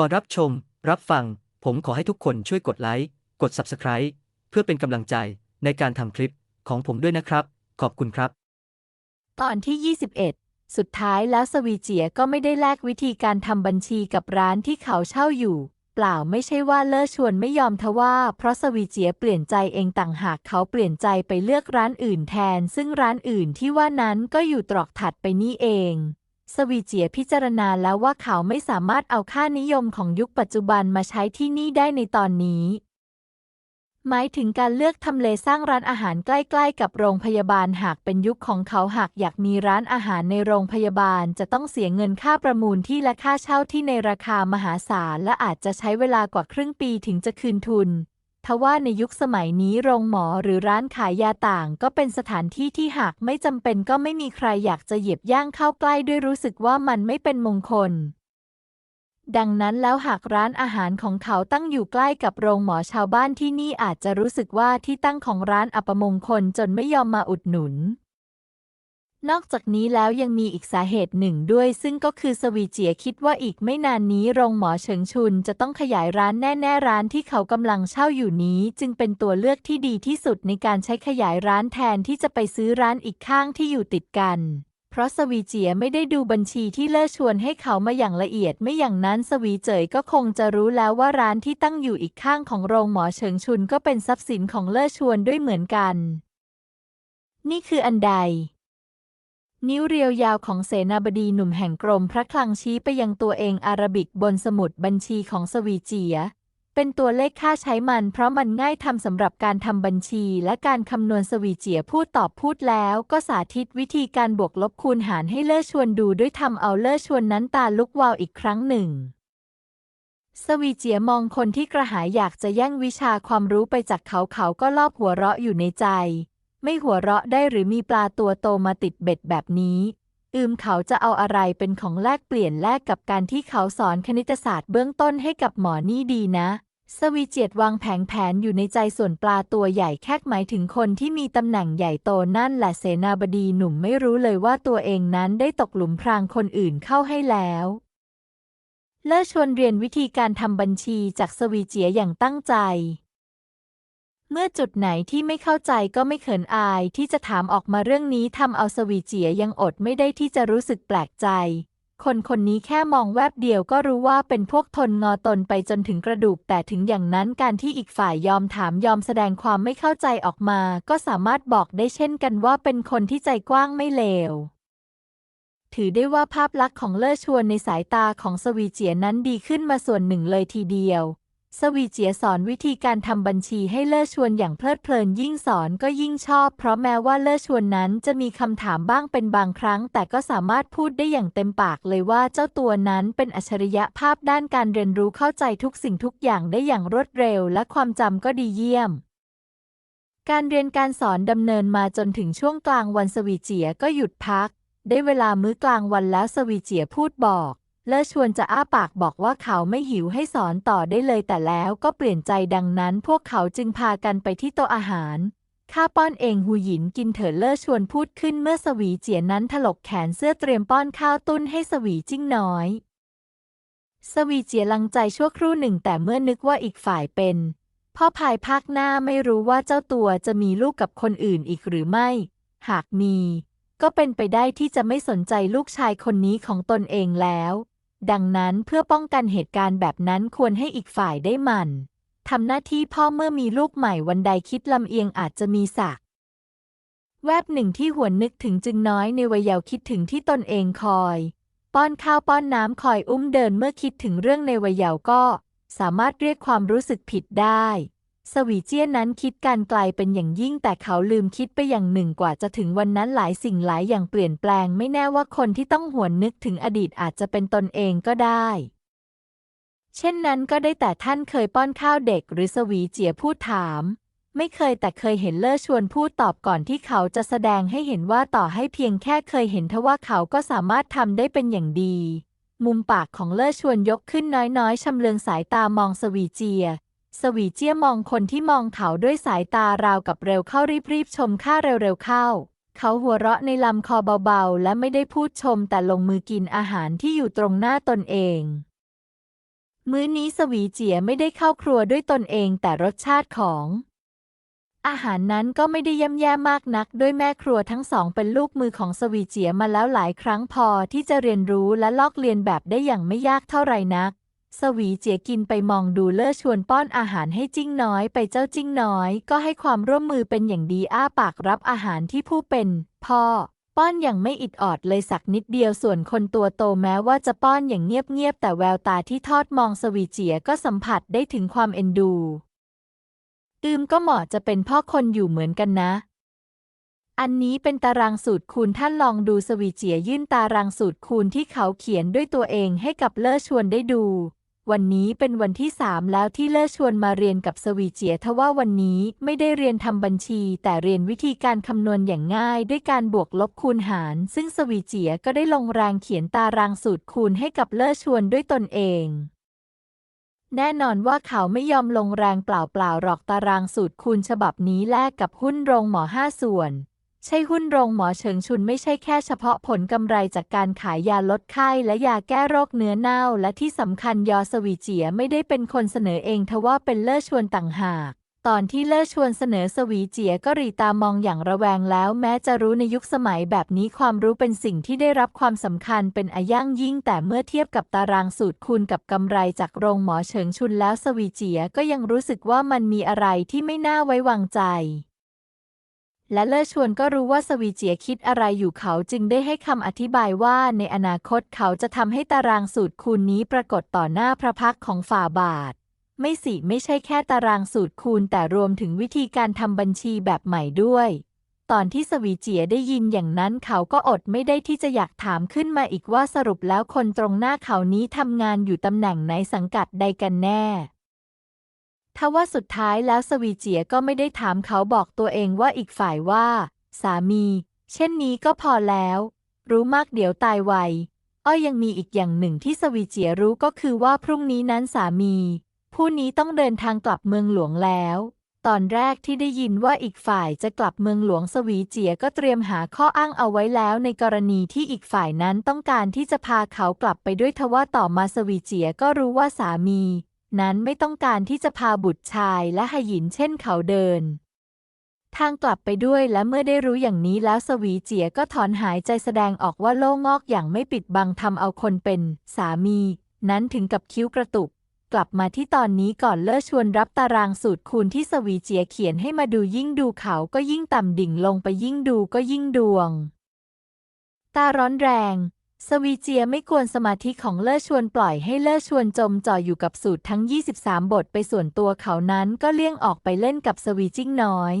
ก่อนรับชม รับฟัง ผมขอให้ทุกคนช่วยกดไลค์ กด Subscribe เพื่อเป็นกำลังใจในการทำคลิปของผมด้วยนะครับ ขอบคุณครับ ตอนที่ 21 สุดท้ายแล้วสวีเจียก็ไม่ได้แลกวิธีการทำบัญชีกับร้านที่เขาเช่าอยู่ เปล่าไม่ใช่ว่าเลิศชวนไม่ยอมทว่า เพราะสวีเจียเปลี่ยนใจเองต่างหากเขาเปลี่ยนใจไปเลือกร้านอื่นแทน ซึ่งร้านอื่นที่ว่านั้นก็อยู่ตรอกถัดไปนี่เอง สวีเจียพิจารณาแล้วว่าเขาไม่สามารถเอาค่านิยมของยุคปัจจุบันมาใช้ที่นี่ได้ในตอนนี้ หมายถึงการเลือกทำเลสร้างร้านอาหารใกล้ๆ กับโรงพยาบาลหากเป็นยุคของเขาหากอยากมีร้านอาหารในโรงพยาบาลจะต้องเสียเงินค่าประมูลที่และค่าเช่าที่ในราคามหาศาลและอาจจะใช้เวลากว่าครึ่งปีถึงจะคืนทุน ทว่าในยุคสมัยนี้โรงหมอหรือร้านขายยาต่าง ก็เป็นสถานที่ที่หากไม่จำเป็นก็ไม่มีใครอยากจะเหยียบย่างเข้าใกล้ด้วยรู้สึกว่ามันไม่เป็นมงคล ดังนั้นแล้วหากร้านอาหารของเขาตั้งอยู่ใกล้กับโรงหมอชาวบ้านที่นี่อาจจะรู้สึกว่าที่ตั้งของร้านอัปมงคลจนไม่ยอมมาอุดหนุน นอกจากนี้แล้วยังมีอีกสาเหตุหนึ่งด้วย ซึ่งก็คือสวีเจียคิดว่าอีกไม่นานนี้โรงหมอเฉิงชุนจะต้องขยายร้านแน่ๆร้านที่เขากำลังเช่าอยู่นี้ จึงเป็นตัวเลือกที่ดีที่สุดในการใช้ขยายร้านแทนที่จะไปซื้อร้านอีกข้างที่อยู่ติดกัน เพราะสวีเจียไม่ได้ดูบัญชีที่เล่อชวนให้เขามาอย่างละเอียดไม่อย่างนั้นสวีเจยก็คงจะรู้แล้วว่าร้านที่ตั้งอยู่อีกข้างของโรงหมอเฉิงชุนก็เป็นทรัพย์สินของเล่อชวนด้วยเหมือนกัน นี่คืออันใด นิ้วเรียวยาวของเสนาบดีหนุ่มแห่งกรมพระคลังชี้ไปยังตัวเองอาราบิกบนสมุดบัญชีของสวีเจีย เป็นตัวเลขค่าใช้มันเพราะมันง่ายทำสำหรับการทำบัญชีและการคำนวณสวีเจียพูดตอบพูดแล้วก็สาธิตวิธีการบวกลบคูณหารให้เล่อชวนดูด้วยทำเอาเล่อชวนนั้นตาลุกวาวอีกครั้งหนึ่ง สวีเจียมองคนที่กระหายอยากจะแย่งวิชาความรู้ไปจากเขาเขาก็ลอบหัวเราะอยู่ในใจ ไม่หัวเราะได้หรือมีปลาตัวโตมาติดเบ็ดแบบนี้ อืมเขาจะเอาอะไรเป็นของแลกเปลี่ยนแลกกับการที่เขาสอนคณิตศาสตร์เบื้องต้นให้กับหมอนี่ดีนะ สวีเจียดวางแผงแผนอยู่ในใจส่วนปลาตัวใหญ่แค่หมายถึงคนที่มีตำแหน่งใหญ่โตนั่นแหละเสนาบดีหนุ่มไม่รู้เลยว่าตัวเองนั้นได้ตกหลุมพรางคนอื่นเข้าให้แล้วเลิศชวนเรียนวิธีการทำบัญชีจากสวีเจียอย่างตั้งใจ เมื่อจุดไหนที่ไม่เข้าใจก็ไม่เขินอายที่จะถามออกมาเรื่องนี้ทำเอาสวีเจียยังอดไม่ได้ที่จะรู้สึกแปลกใจ คนคนนี้แค่มองแวบเดียวก็รู้ว่าเป็นพวกทนงอตนไปจนถึงกระดูก แต่ถึงอย่างนั้นการที่อีกฝ่ายยอมถามยอมแสดงความไม่เข้าใจออกมา ก็สามารถบอกได้เช่นกันว่าเป็นคนที่ใจกว้างไม่เลวถือได้ว่าภาพลักษณ์ของเล่อชวนในสายตาของสวีเจียนั้นดีขึ้นมาส่วนหนึ่งเลยทีเดียว สวีเจียสอนวิธีการทำบัญชีให้เล่อชวนอย่างเพลิดเพลินยิ่งสอนก็ยิ่งชอบ เพราะแม้ว่าเล่อชวนนั้นจะมีคำถามบ้างเป็นบางครั้ง แต่ก็สามารถพูดได้อย่างเต็มปากเลยว่าเจ้าตัวนั้นเป็นอัจฉริยะภาพด้านการเรียนรู้เข้าใจทุกสิ่งทุกอย่างได้อย่างรวดเร็ว และความจำก็ดีเยี่ยมการเรียนการสอนดำเนินมาจนถึงช่วงกลางวันสวีเจียก็หยุดพัก ได้เวลามื้อกลางวันแล้วสวีเจียพูดบอก เลิศชวนจะอ้าปากบอกว่าเขาไม่หิวให้สอนต่อได้เลยแต่แล้วก็เปลี่ยนใจดังนั้นพวกเขาจึงพากันไปที่โต๊ะอาหาร ข้าป้อนเองหูหยินกินเถิดเลิศชวนพูดขึ้นเมื่อสวีเจียนั้นถลกแขนเสื้อเตรียมป้อนข้าวตุ้นให้สวีจิ้งน้อย สวีเจียลังใจชั่วครู่หนึ่งแต่เมื่อนึกว่าอีกฝ่ายเป็นพ่อภายภาคหน้าไม่รู้ว่าเจ้าตัวจะมีลูกกับคนอื่นอีกหรือไม่ หากมี ก็เป็นไปได้ที่จะไม่สนใจลูกชายคนนี้ของตนเองแล้ว ดังนั้นเพื่อป้องกันเหตุการณ์แบบนั้นควรให้อีกฝ่ายได้มันทำหน้าที่พ่อเมื่อมีลูกใหม่วันใดคิดลำเอียงอาจจะมีศัก แวบหนึ่งที่หวนนึกถึงจึงน้อยในวัยเยาว์คิดถึงที่ตนเองคอย ป้อนข้าวป้อนน้ำคอยอุ้มเดินเมื่อคิดถึงเรื่องในวัยเยาว์ก็ สามารถเรียกความรู้สึกผิดได้ สวีเจี้ยนนั้นคิดการไกลเป็นอย่างยิ่งแต่เขาลืมคิดไปอย่างหนึ่งกว่าจะถึงวันนั้นหลายสิ่งหลายอย่างเปลี่ยนแปลงไม่แน่ว่าคนที่ต้องหวนนึกถึงอดีตอาจจะเป็นตนเองก็ได้ เช่นนั้นก็ได้แต่ท่านเคยป้อนข้าวเด็กหรือสวีเจียพูดถาม ไม่เคยแต่เคยเห็นเล่อชวนพูดตอบก่อนที่เขาจะแสดงให้เห็นว่าต่อให้เพียงแค่เคยเห็นทว่าเขาก็สามารถทำได้เป็นอย่างดี มุมปากของเล่อชวนยกขึ้นน้อยๆชำเลืองสายตามองสวีเจีย สวีเจียมองคนที่มองเขาด้วยสายตาราวกับเร็วเข้ารีบๆชมข้าเร็วๆเข้า เขาหัวเราะในลำคอเบาๆ และไม่ได้พูดชมแต่ลงมือกินอาหารที่อยู่ตรงหน้าตนเอง มื้อนี้สวีเจียไม่ได้เข้าครัวด้วยตนเองแต่รสชาติของ อาหารนั้นก็ไม่ได้ย่ำแย่มากนักด้วยแม่ครัวทั้งสองเป็นลูกมือของสวีเจียมาแล้วหลายครั้งพอที่จะเรียนรู้และลอกเลียนแบบได้อย่างไม่ยากเท่าไหร่นัก สวีเจียกินไปมองดูเล่อชวนป้อนอาหารให้จิ้งน้อยไปเจ้าจิ้งน้อย ก็ให้ความร่วมมือเป็นอย่างดีอ้าปากรับอาหารที่ผู้เป็น พ่อ ป้อนอย่างไม่อิดออดเลยสักนิดเดียวส่วนคนตัวโตแม้ว่าจะป้อนอย่างเงียบๆแต่แววตาที่ทอดมองสวีเจียก็สัมผัสได้ถึงความเอ็นดูอืมก็เหมาะจะเป็นพ่อคนอยู่เหมือนกันนะ อันนี้เป็นตารางสูตรคูณท่านลองดูสวีเจียยื่นตารางสูตรคูณที่เขาเขียนด้วยตัวเองให้กับเล่อชวนได้ดู วันนี้เป็นวันที่สามแล้วที่เล่อชวนมาเรียนกับสวีเจียทว่าวันนี้ไม่ได้เรียนทำบัญชี แต่เรียนวิธีการคำนวณอย่างง่าย ด้วยการบวกลบคูณหาร ซึ่งสวีเจียก็ได้ลงแรงเขียนตารางสูตรคูณให้กับเล่อชวนด้วยตนเอง แน่นอนว่าเขาไม่ยอมลงแรงเปล่าๆหรอกตารางสูตรคูณฉบับนี้แลกกับหุ้นโรงหมอห้าส่วน ใช่หุ้นโรงหมอเฉิงชุนไม่ใช่แค่เฉพาะผลกำไรจากการขายยาลดไข้และยาแก้โรคเนื้อเน่า และที่สำคัญยอสวีเจียไม่ได้เป็นคนเสนอเองทว่าเป็นเล่อชวนต่างหาก ตอนที่เล่อชวนเสนอสวีเจียก็รีตามองอย่างระแวงแล้ว แม้จะรู้ในยุคสมัยแบบนี้ความรู้เป็นสิ่งที่ได้รับความสำคัญเป็นอาย่างยิ่ง แต่เมื่อเทียบกับตารางสูตรคูณกับกำไรจากโรงหมอเฉิงชุนแล้วสวีเจียก็ยังรู้สึกว่ามันมีอะไรที่ไม่น่าไว้วางใจ และเล่อชวนก็รู้ว่าสวีเจียคิดอะไรอยู่เขาจึงได้ให้คำอธิบายว่าในอนาคตเขาจะทำให้ตารางสูตรคูณนี้ปรากฏต่อหน้าพระพักของฝ่าบาท ไม่สิไม่ใช่แค่ตารางสูตรคูณแต่รวมถึงวิธีการทำบัญชีแบบใหม่ด้วย ตอนที่สวีเจียได้ยินอย่างนั้นเขาก็อดไม่ได้ที่จะอยากถามขึ้นมาอีกว่าสรุปแล้วคนตรงหน้าเขานี้ทำงานอยู่ตำแหน่งไหนสังกัดใดกันแน่ ทว่าสุดท้ายแล้วสวีเจียก็ไม่ได้ถามเขาบอกตัวเองว่าอีกฝ่ายว่า สามี เช่นนี้ก็พอแล้ว รู้มากเดี๋ยวตายไวอ้อยยังมีอีกอย่างหนึ่งที่สวีเจียรู้ก็คือว่าพรุ่งนี้นั้นสามี ผู้นี้ต้องเดินทางกลับเมืองหลวงแล้ว ตอนแรกที่ได้ยินว่าอีกฝ่ายจะกลับเมืองหลวงสวีเจียก็เตรียมหาข้ออ้างเอาไว้แล้ว ในกรณีที่อีกฝ่ายนั้นต้องการที่จะพาเขากลับไปด้วยทว่าต่อมาสวีเจียก็รู้ว่าสามี นั้นไม่ต้องการที่จะพาบุตรชายและหยินเช่นเขาเดิน ทางกลับไปด้วยและเมื่อได้รู้อย่างนี้แล้วสวีเจียก็ถอนหายใจแสดงออกว่าโล่งอกอย่างไม่ปิดบังทำเอาคนเป็น สามี นั้นถึงกับคิ้วกระตุก กลับมาที่ตอนนี้ก่อนเลิกชวนรับตารางสูตรคูณที่สวีเจียเขียนให้มาดูยิ่งดูเขาก็ยิ่งต่ำดิ่งลงไปยิ่งดูก็ยิ่งดวง ตาร้อนแรง สวีเจียไม่ควรสมาธิของเล่อชวนปล่อยให้เล่อชวนจมจ่ออยู่กับสูตรทั้ง 23 บทไปส่วนตัวเขานั้นก็เลี่ยงออกไปเล่นกับสวีจิ้งน้อย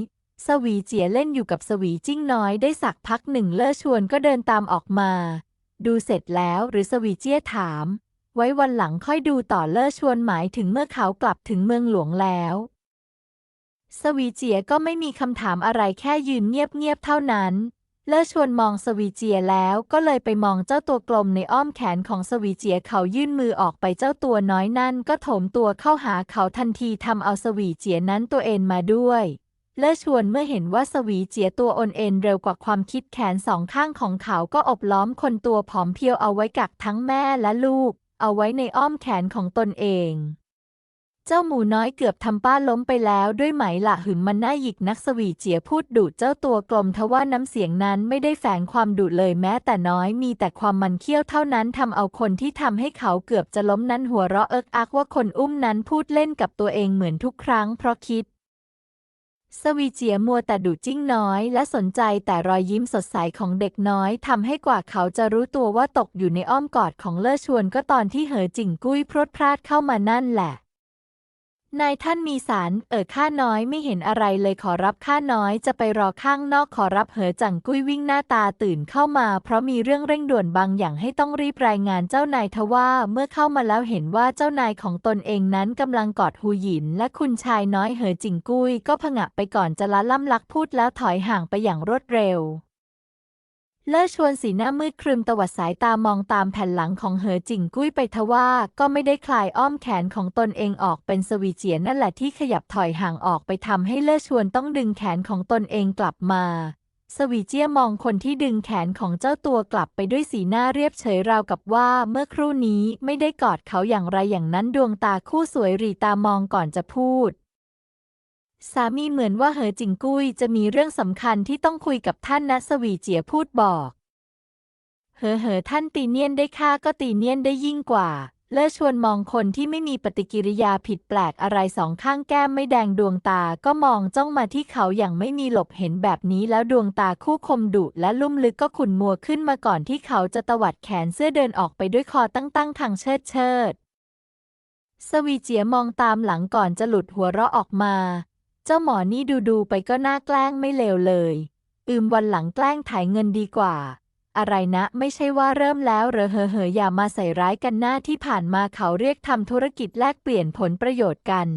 สวีเจียเล่นอยู่กับสวีจิ้งน้อยได้สักพักหนึ่งเล่อชวนก็เดินตามออกมา ดูเสร็จแล้วหรือสวีเจียถาม ไว้วันหลังค่อยดูต่อเล่อชวนหมายถึงเมื่อเขากลับถึงเมืองหลวงแล้ว สวีเจียก็ไม่มีคำถามอะไรแค่ยืนเงียบๆเท่านั้น เลิกชวนมองสวีเจียแล้วก็เลยไปมองเจ้าตัวกลมในอ้อมแขนของสวีเจียเขายื่นมือออกไปเจ้าตัวน้อยนั่นก็โถมตัวเข้าหาเขาทันทีทำเอาสวีเจียนั้นตัวเองมาด้วยเลิกชวนเมื่อเห็นว่าสวีเจียตัวโอนเอ็นเร็วกว่าความคิดแขนสองข้างของเขาก็อบล้อมคนตัวผอมเพียวเอาไว้กักทั้งแม่และลูก เอาไว้ในอ้อมแขนของตนเอง เจ้าหมูน้อยเกือบทำป้าล้มไปแล้วด้วยไหมละหึงมันน่าหยิกนักสวีเจียพูดดุเจ้าตัวกลมทว่าน้ำเสียงนั้นไม่ได้แฝงความดุเลยแม้แต่น้อยมีแต่ความมันเคี้ยวเท่านั้นทำเอาคนที่ทำให้เขาเกือบจะล้มนั้นหัวเราะเอิกอักว่าคนอุ้มนั้นพูดเล่นกับตัวเองเหมือนทุกครั้งเพราะคิดสวีเจียมัวแต่ดูจิ้งน้อย และสนใจแต่รอยยิ้มสดใสของเด็กน้อยทำให้กว่าเขาจะรู้ตัวว่าตกอยู่ในอ้อมกอดของเล่อชวนก็ตอนที่เหอจิ่งกุ้ยพรดพลาดเข้ามานั่นแหละ นายท่านมีสาร เออข้าน้อยไม่เห็นอะไรเลยขอรับข้าน้อยจะไปรอข้างนอกขอรับเหอจังกุ้ยวิ่งหน้าตาตื่นเข้ามา เพราะมีเรื่องเร่งด่วนบางอย่างให้ต้องรีบรายงานเจ้านายทว่าเมื่อเข้ามาแล้วเห็นว่าเจ้านายของตนเองนั้นกำลังกอดหูหยิน และคุณชายน้อยเหอจิงกุ้ยก็ผงะไปก่อนจะละล่ำลักพูดแล้วถอยห่างไปอย่างรวดเร็ว เลิกชวนสีหน้ามืดครึมตวัดสายตามองตามแผ่นหลังของเหอจิงกุ้ยไปทว่าก็ไม่ได้คลายอ้อมแขนของตนเองออกเป็นสวีเจียนนั่นแหละที่ขยับถอยห่างออกไปทำให้เลิกชวนต้องดึงแขนของตนเองกลับมา สวีเจียมองคนที่ดึงแขนของเจ้าตัวกลับไปด้วยสีหน้าเรียบเฉยราวกับว่าเมื่อครู่นี้ไม่ได้กอดเขาอย่างไรอย่างนั้นดวงตาคู่สวยรีตามองก่อนจะพูด สามีเหมือนว่าเหอจิงกุ้ยจะมีเรื่องสำคัญที่ต้องคุยกับท่านนะสวีเจียพูดบอก เหอเหอท่านตีเนียนได้ค่าก็ตีเนียนได้ยิ่งกว่า เลิชวนมองคนที่ไม่มีปฏิกิริยาผิดแปลกอะไรสองข้างแก้มไม่แดงดวงตาก็มองจ้องมาที่เขาอย่างไม่มีหลบเห็นแบบนี้แล้วดวงตาคู่คมดุและลุ่มลึกก็ขุ่นมัวขึ้นมาก่อนที่เขาจะตวัดแขนเสื้อเดินออกไปด้วยคอตั้งตั้งๆทางเชิดเชิดสวีเจียมองตามหลังก่อนจะหลุดหัวเราะออกมา เจ้าหมอนี่ดูดูๆไปก็น่าแกล้งไม่เลวเลย อืมวันหลังแกล้งถ่ายเงินดีกว่า อะไรนะ ไม่ใช่ว่าเริ่มแล้วเหรอเหอเหออย่ามาใส่ร้ายกันหน้าที่ผ่านมาเขาเรียกทำธุรกิจแลกเปลี่ยนผลประโยชน์กัน